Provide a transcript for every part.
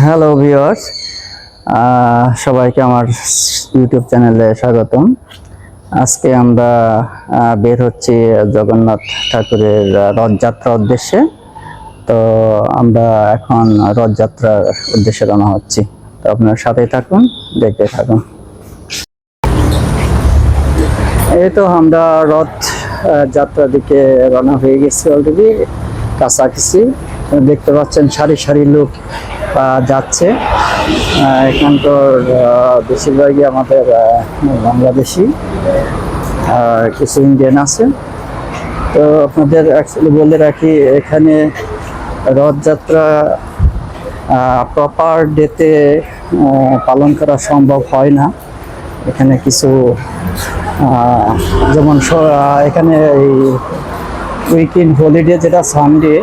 Hello viewers সবাইকে আমার YouTube চ্যানেলে স্বাগতম। আজকে আমরা বের হচ্ছি জগন্নাথ ঠাকুরের আহ, রথযাত্রার উদ্দেশ্যে। তো আমরা এখন রথযাত্রার উদ্দেশ্যে রওনা হচ্ছি। তো আপনার সাথেই থাকুন দেখতে থাকুন। এই তো আমরা রথ যাত্রার দিকে রওনা হয়ে গেছি অলরেডি কাছাকাছি। দেখতে পাচ্ছেন সারি সারি লোক যাচ্ছে। এখানকার বেশিরভাগই আমাদের বাংলাদেশি কিছু ইন্ডিয়ান আছে। তো আপনাদের অ্যাকচুয়ালি বলে রাখি, এখানে রথযাত্রা প্রপার ডেতে পালন করা সম্ভব হয় না। এখানে কিছু যেমন এখানে এই উইকেন্ড হলিডে যেটা সানডে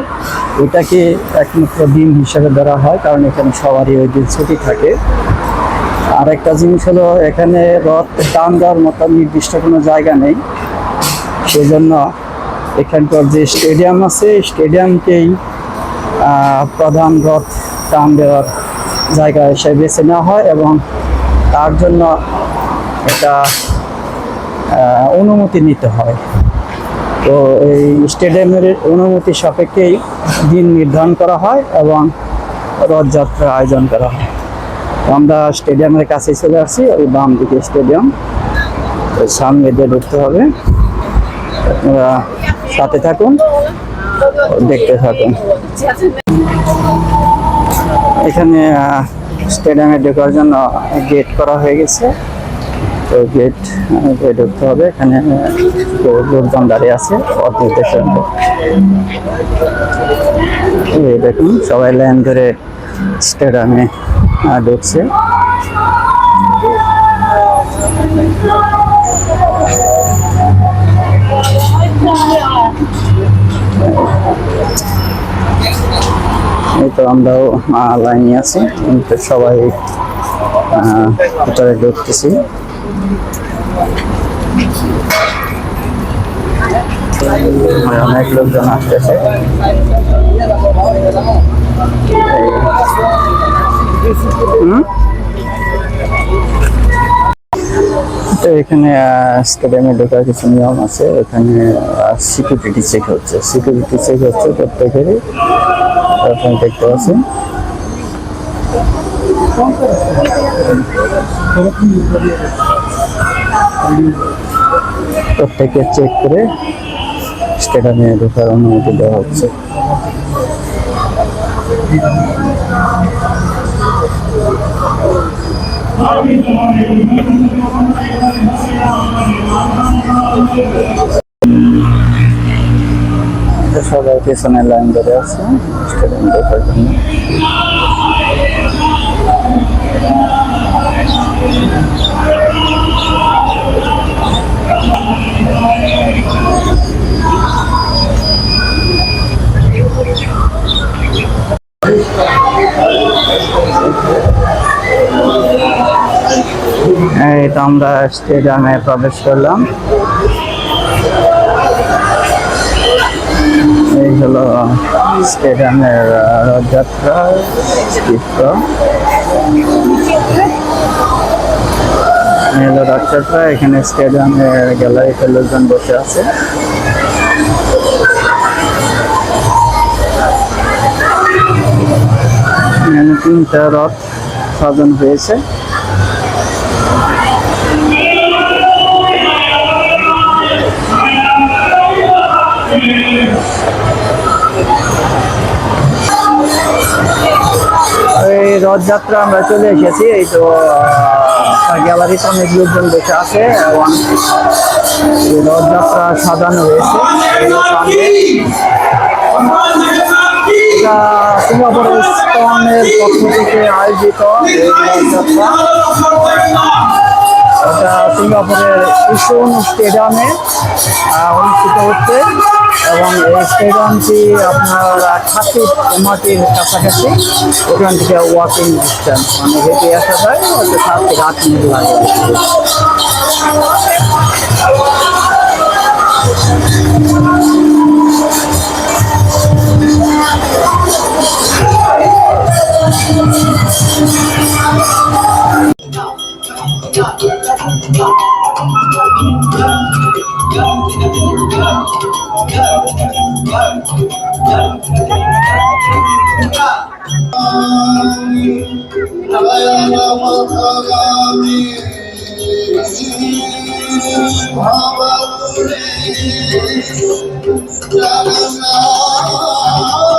ওইটাকে একমাত্র দিন হিসাবে ধরা হয়, কারণ এখানে সবারই ওই দিন ছুটি থাকে। আর একটা জিনিস হলো, এখানে রথ টান দেওয়ার মতো নির্দিষ্ট কোনো জায়গা নেই। সেজন্য এখানকার যে স্টেডিয়াম আছে স্টেডিয়ামকেই প্রধান রথ টান দেওয়ার জায়গা হিসেবে বেছে নেওয়া হয় এবং তার জন্য এটা অনুমতি নিতে হয়। তো এই স্টেডিয়ামের অনুমতি সাপেক্ষেই দিন নির্ধারণ করা হয় এবং রথযাত্রার আয়োজন করা হয়। আমরা স্টেডিয়ামের কাছে চলে আসছি, ওই বাম দিকে স্টেডিয়াম। সামনে দিয়ে ঢুকতে হবে। আপনারা সাথে থাকুন, দেখতে থাকুন। এখানে স্টেডিয়ামে ঢোকার জন্য গেট করা হয়ে গেছে। তো গেট গেট ঢুকতে হবে। এখানে লোকজন দাঁড়িয়ে আছে, পথ এই দেখুন, সবাই লাইন ধরে স্টেডিয়ামে ঢুকছে। এই তো আমরাও লাইনে আছি। সবাই ভিতরে ঢুকতেছি। অনেক লোকজন আসতেছে? তো এখানে স্টেডিয়ামে ঢোকার কিছু নিয়ম আছে। এখানে সিকিউরিটি চেক হচ্ছে। সিকিউরিটি চেক হচ্ছে প্রত্যেকেরই। আপনারা দেখতে পাচ্ছেন প্রত্যেকে চেক করে স্টেডিয়ামে ঢোকার অনুমতি দেওয়া হচ্ছে। সবাই পেছনে লাইন ধরে আছে স্টেডিয়াম ঢোকার জন্য। তো আমরা স্টেডিয়ামে প্রবেশ করলাম। এই হলো স্টেডিয়ামের রথযাত্রার চিত্র। হলো রথযাত্রা এখানে স্টেডিয়ামের গ্যালারিতে লোকজন বসে আছে। তিনটা রথ সাজানো হয়েছে। এই রথযাত্রা আমরা চলে এসেছি, এই তো গ্যালারিতে অনেক লোকজন বসে আছে, এবং রথযাত্রা সাজানো হয়েছে। সিঙ্গাপুর ইস্কনের পক্ষ থেকে আয়োজিত এটা সিঙ্গাপুরের ইসুন স্টেডিয়ামে অনুষ্ঠিত হচ্ছে। এবং এই স্টেডিয়ামটি আপনার খাতি মাটির কাছাকাছি। ওখান থেকে ওয়াকিং ডিস্টেন্স মানে হেঁটে আসা যায়, হয়তো সাত থেকে আট মিনিট লাগে। Thank Jagannatha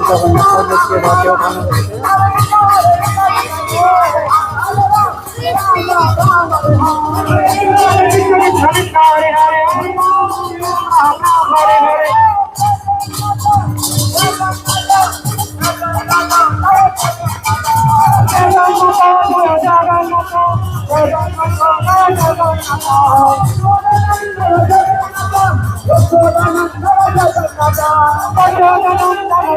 দেখেন সর্বোচ্চ রাতে ওঠানো Thank you.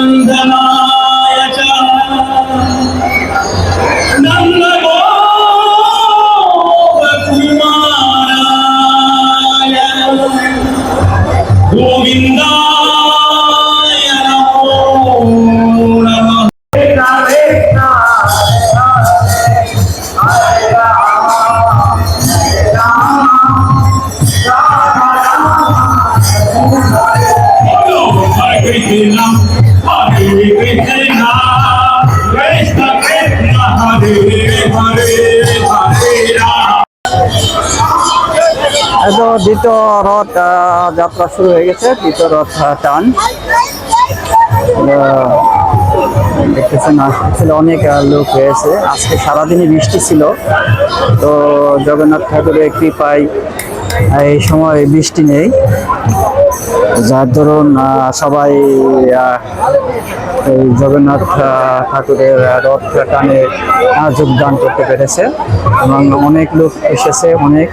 Vandana দ্বিতীয় রথ যাত্রা শুরু হয়ে গেছে। দ্বিতীয় রথ টান। দেখতেছেন, আসলে অনেক লোক হয়েছে আজকে সারাদিনই বৃষ্টি ছিল। তো জগন্নাথ ঠাকুরের কৃপায় এই সময় বৃষ্টি নেই। যার ধরুন সবাই এই জগন্নাথ ঠাকুরের রথ টানে যোগদান করতে পেরেছে এবং অনেক লোক এসেছে, অনেক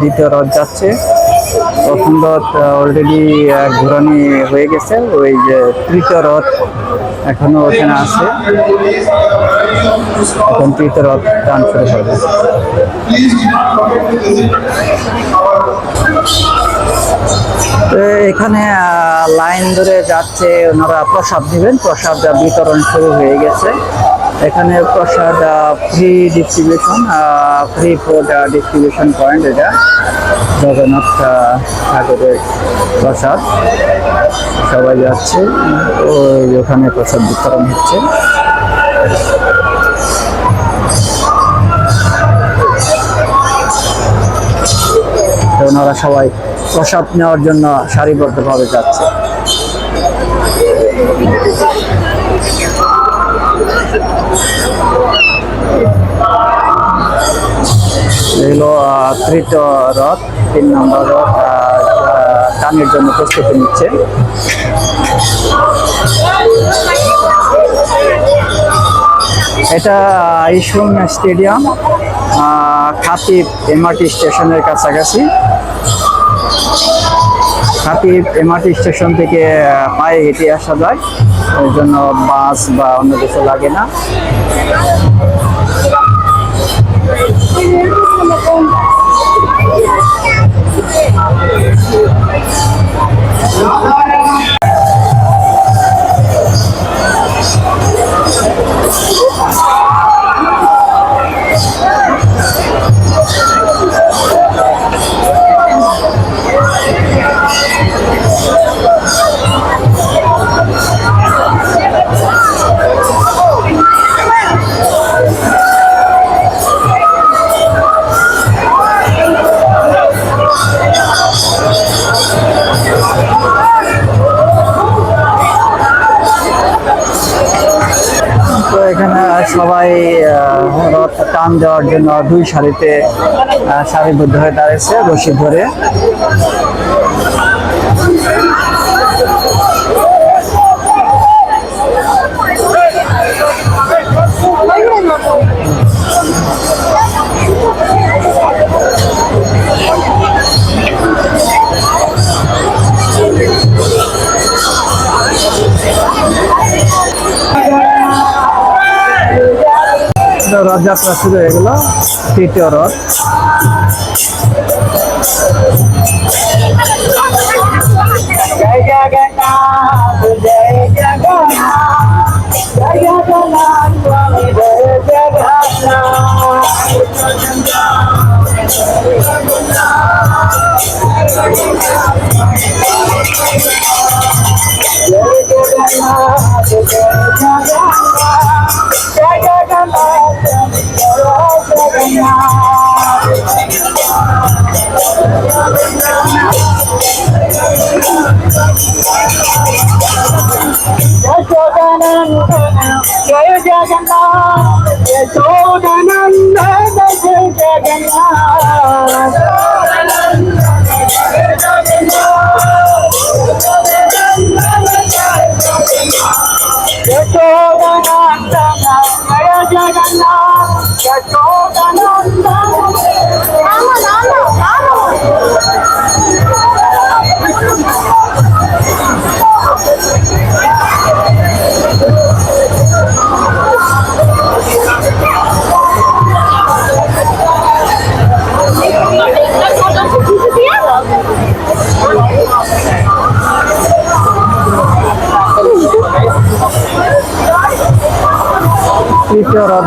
দ্বিতীয় রথ যাচ্ছে। প্রথম রথ অলরেডি ঘোরানি হয়ে গেছে, ওই যে তৃতীয় রথ এখনও ওখানে আছে। এখন তৃতীয় রথ টান শুরু হবে এখানে লাইন ধরে যাচ্ছে ওনারা প্রসাদ দিবেন। প্রসাদ বিতরণ শুরু হয়ে গেছে। এখানে প্রসাদ free distribution free food distribution point এটা। জগন্নাথ ঠাকুরের প্রসাদ। সবাই যাচ্ছে। ওই ওখানে প্রসাদ বিতরণ হচ্ছে। ওনারা সবাই প্রসাদ নেওয়ার জন্য সারিবদ্ধভাবে যাচ্ছে। তৃতীয় রথ, তিন নম্বর রথ টানের জন্য প্রস্তুতি নিচ্ছে। এটা ইসরুম স্টেডিয়াম খাতিব এমআরটি স্টেশনের কাছাকাছি। খাতিব এমআরটি স্টেশন থেকে পায়ে হেঁটে আসা যায়। ওই জন্য বাস বা অন্য কিছু লাগে না। দেওয়ার জন্য দুই সারিতে সারিবদ্ধ হয়ে দাঁড়িয়েছে রশি ধরে। তো রথযাত্রা শুরু হয়ে গেল তৃতীয় রথ। জগন্নাথ যশোদানন্দন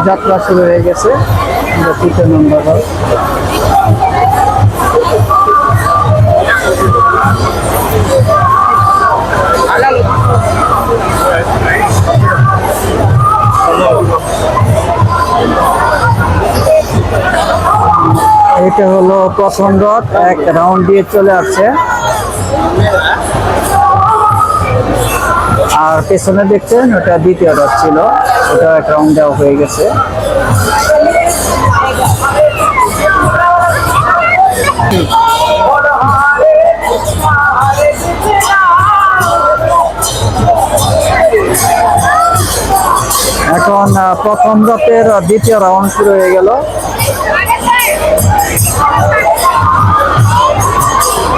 রথযাত্রা শুরু হয়ে গেছে। এটা হলো প্রথম রথ এক রাউন্ড দিয়ে চলে আসছে। আর পেছনে দেখছেন, ওটা দ্বিতীয় রথ ছিল। ওটা এক রাউন্ড দেওয়া হয়ে গেছে। এখন প্রথম রথের দ্বিতীয় রাউন্ড শুরু হয়ে গেল।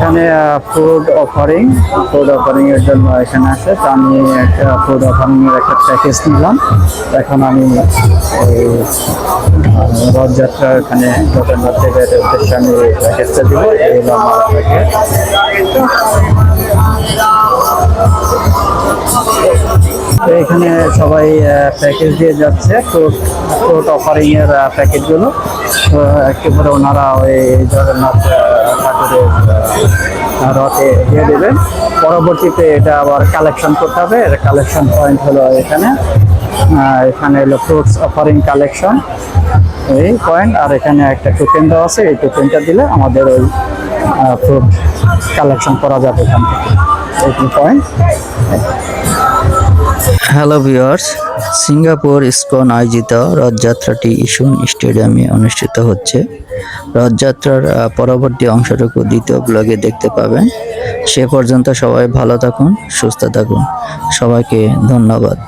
এখানে ফুড অফারিং ফুড অফারিং এর জন্য এখানে আছে। তো আমি একটা ফুড অফারিং এর একটা প্যাকেজ নিলাম। এখন আমি রথযাত্রার এখানে জগন্নাথ উদ্দেশ্যে আমি প্যাকেজটা দিব, এই এখানে সবাই প্যাকেজ দিয়ে যাচ্ছে ফ্রুট ফ্রুট অফারিং এর প্যাকেজগুলো একেবারে ওনারা ওই জগন্নাথ রথে দিয়ে দেবেন। পরবর্তীতে এটা আবার কালেকশন করতে হবে। এর কালেকশন পয়েন্ট হলো এখানে। এখানে হলো ফ্রুটস অফারিং কালেকশন এই পয়েন্ট আর এখানে একটা টোকেন দেওয়া আছে। এই টোকেনটা দিলে আমাদের ওই ফ্রুট কালেকশন করা যাবে এখান থেকে। Point hello viewers Singapore ISKCON আয়োজিত রথযাত্রাটি ইসুন স্টেডিয়ামে অনুষ্ঠিত হচ্ছে। রথযাত্রার পরবর্তী অংশটুকু দ্বিতীয় ব্লগে দেখতে পাবেন। সে পর্যন্ত সবাই ভালো থাকুন, সুস্থ থাকুন। সবাইকে ধন্যবাদ।